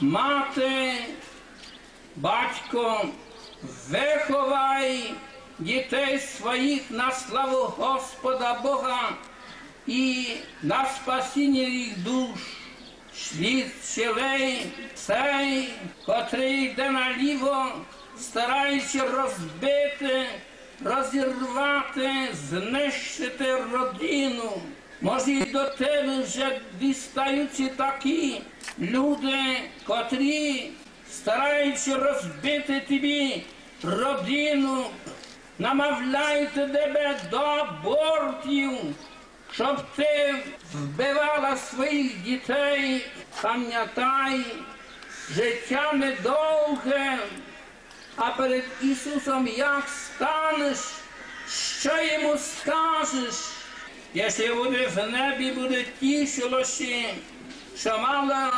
мати, батько, виховай дітей своїх на славу Господа Бога і на спасіння їх душ. Шліх щелей цей, котрий йде наліво, стараючи розбити, розірвати, знищити родину. Може, і до тебе вже дістаються такі люди, котрі, стараючи розбити тобі родину, намовляють тебе до абортів, щоб ти вбивала своїх дітей, пам'ятай, життя недовге, а перед Ісусом як станеш, що йому скажеш, якщо буде в небі, буде що мала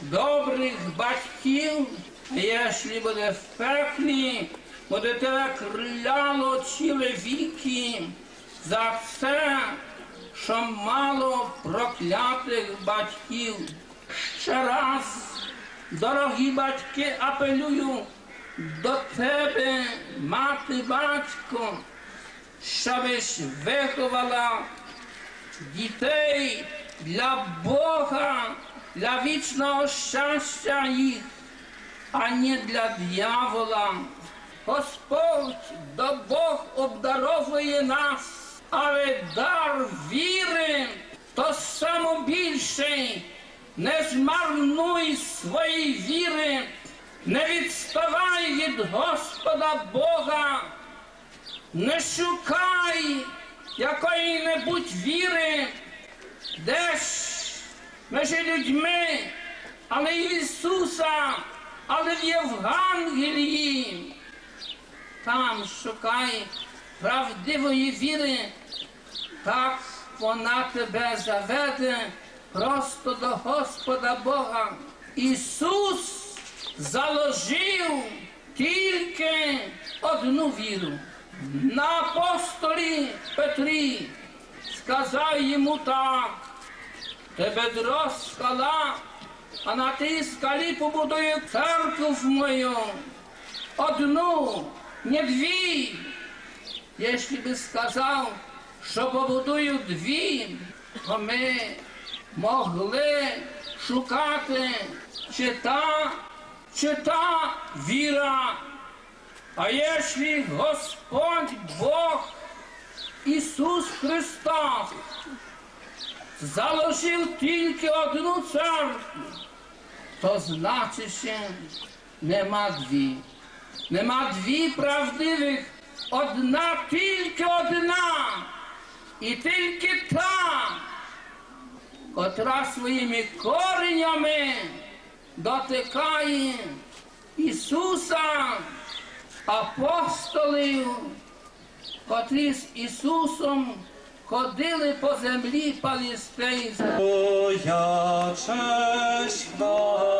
добрих батьків, а якщо буде в пеклі, буде тебе криляло чоловіки за це, що мало проклятих батьків. Ще раз, дорогі батьки, апелюю до тебе, мати, батько, щобиш виховала дітей для Бога, для вічного щастя їх, а не для дьявола. Господь до Бог обдаровує нас, але дар віри то само. Не змарнуй свої віри, не відставай від Господа Бога, не шукай якої-небудь віри, де ж між людьми, але Ісуса, але в Євангелії. Там шукай правдивої віри, так вона тебе заведе просто до Господа Бога. Ісус заложив тільки одну віру. На апостолі Петрі сказав йому так, тебе дрос скала, а на тій скалі побудую церкву мою. Одну, не дві. Якщо би сказав, що побудую дві, то ми могли шукати, чи та, чи та віра. А якщо Господь Бог Ісус Христос заложив тільки одну церкву, то значить, ще нема дві. Нема дві правдивих, одна тільки одна, і тільки та, котра своїми коренями дотикає Ісуса, апостолів, котрі з Ісусом ходили по землі хвала.